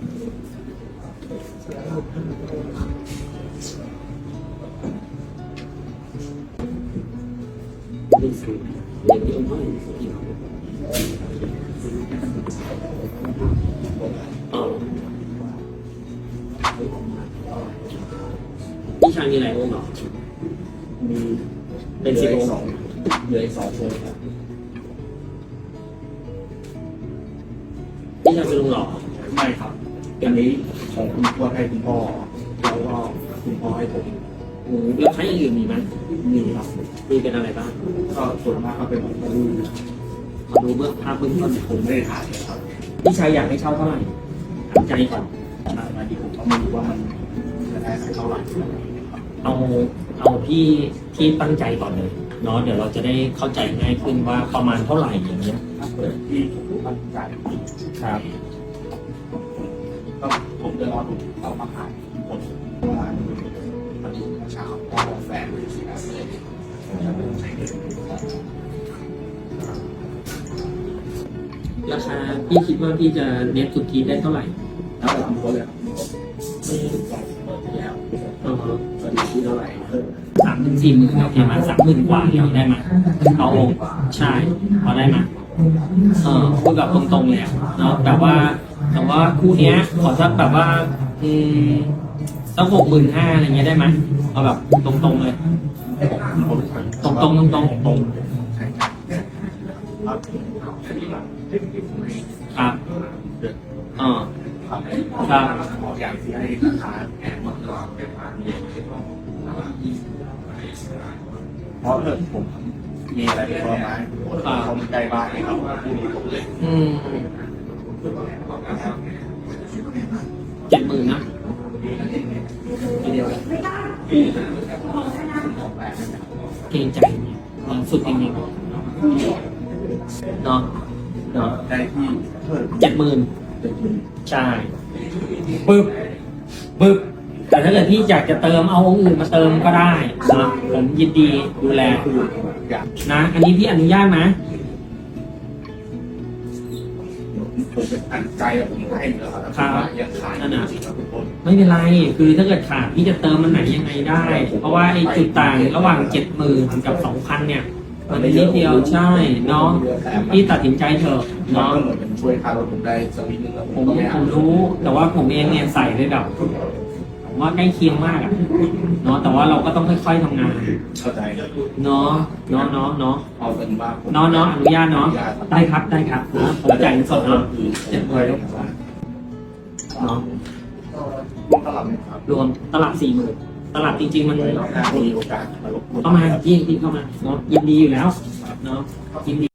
พี่ชายมีหลายองค์เหรอ มีเป็นสิบองค์สองเหลืออีกสององค์ครับพี่ชายเป็นลุงหล่อไม่ครับ อันนี้ของคุณพ่อให้คุณพ่อแล้วก็คุณพ่อให้ผมอืมแล้วใช้อย่างอื่นมีไหมมีครับมีเป็นอะไรบ้างก็ส่วนมากก็เป็นของลูกมาดูเบื้องภาพเบื้องต้นผมไม่ได้ถ่ายนะครับพี่ชายอยากให้เช่าเท่าไหร่ถามใจก่อนใช่มาที่ผมก็ไม่รู้ว่ามันจะได้สักเท่าไหร่เอาเอาที่ที่ตั้งใจก่อนเลยเนาะเดี๋ยวเราจะได้เข้าใจง่ายขึ้นว่าประมาณเท่าไหร่อย่างเงี้ยถ้าเปิดที่ผมตั้งใจครับก็ผม เอาเอามาขายที่ผมว่ามาดูเช้าก็แฟนเลยสิครับเลยเป็นใช้เงินราคาพี่คิดว่าพี่จะเน็ตสุทธิได้เท่าไหร่แล้วผมก็เลยไม่ใส่เปิดแล้วเออตอนนี้ที่เท่าไหร่เพิ่มสามถึงสี่หมื่นโอเคไหมสามหมื่นกว่าเดียวได้ไหมเอาองใช่พอได้ไหมเออพูดแบบตรงๆเลยเนาะแบบว่า แต่ว่าคู่เนี้ยขอสักแบบว่าอืมสักหกหมื่นห้าอะไรเงี้ยได้ไหมเอาแบบตรงๆเลย ตรงๆตรงๆตรงใช่ครับครับครับเออครับอย่างที่ให้ราคาแพงมากกว่าเพราะเออผมมีอะไรเป็นผลไม้ผมใกล้บ้านนะครับที่นี่ผมเลย อืม เจ็ดหมื่นนะทีเดียวเลยเกรงใจเนี่ยมันสุดจริงๆเนาะเนาะได้ที่เจ็ดหมื่นใช่ปึ๊บปึ๊บแต่ถ้าเกิดพี่อยากจะเติมเอาองค์อื่นมาเติมก็ได้นะผมยินดีดูแลคืออย่างนะ อันนี้พี่อนุญาตไห ผมเป็นอันใจผมให้แล้วครับยังขายครับทุกคนไม่เป็นไร คือถ้าเกิดขาดพี่จะเติมมันไหนยังไงได้ เพราะว่าไอ้จุดต่างระหว่างเจ็ดหมื่นกับสองพันเนี่ย มันนิดเดียวใช่เนาะพี่ตัดสินใจเถอะน้องเนาะก็เหมือนเป็นช่วยค่ารถผมได้สักนิดนึงแล้วผผมมก็ไม่ผเอามรู้ แต่ว่าผมเองเนี่ยใส่ไปแบบ ผมว่าใกล้เคียงมากอะเนาะแต่ว่าเราก็ต้องค่อยๆทำงานเข้าใจเลยเนาะเนาะเนาะเนาะเอาเป็นว่าเนาะเนาะอนุญาตเนาะได้ครับได้ครับนะผมจ่ายเงินสดเนาะเจ็ดเลยครับเนาะรวมตลาดครับรวมตลาดสี่หมื่นตลาดจริงๆมันถ้ามีโอกาสมาลบเข้ามาพี่พี่เข้ามาเนาะยินดีอยู่แล้วเนาะยินดี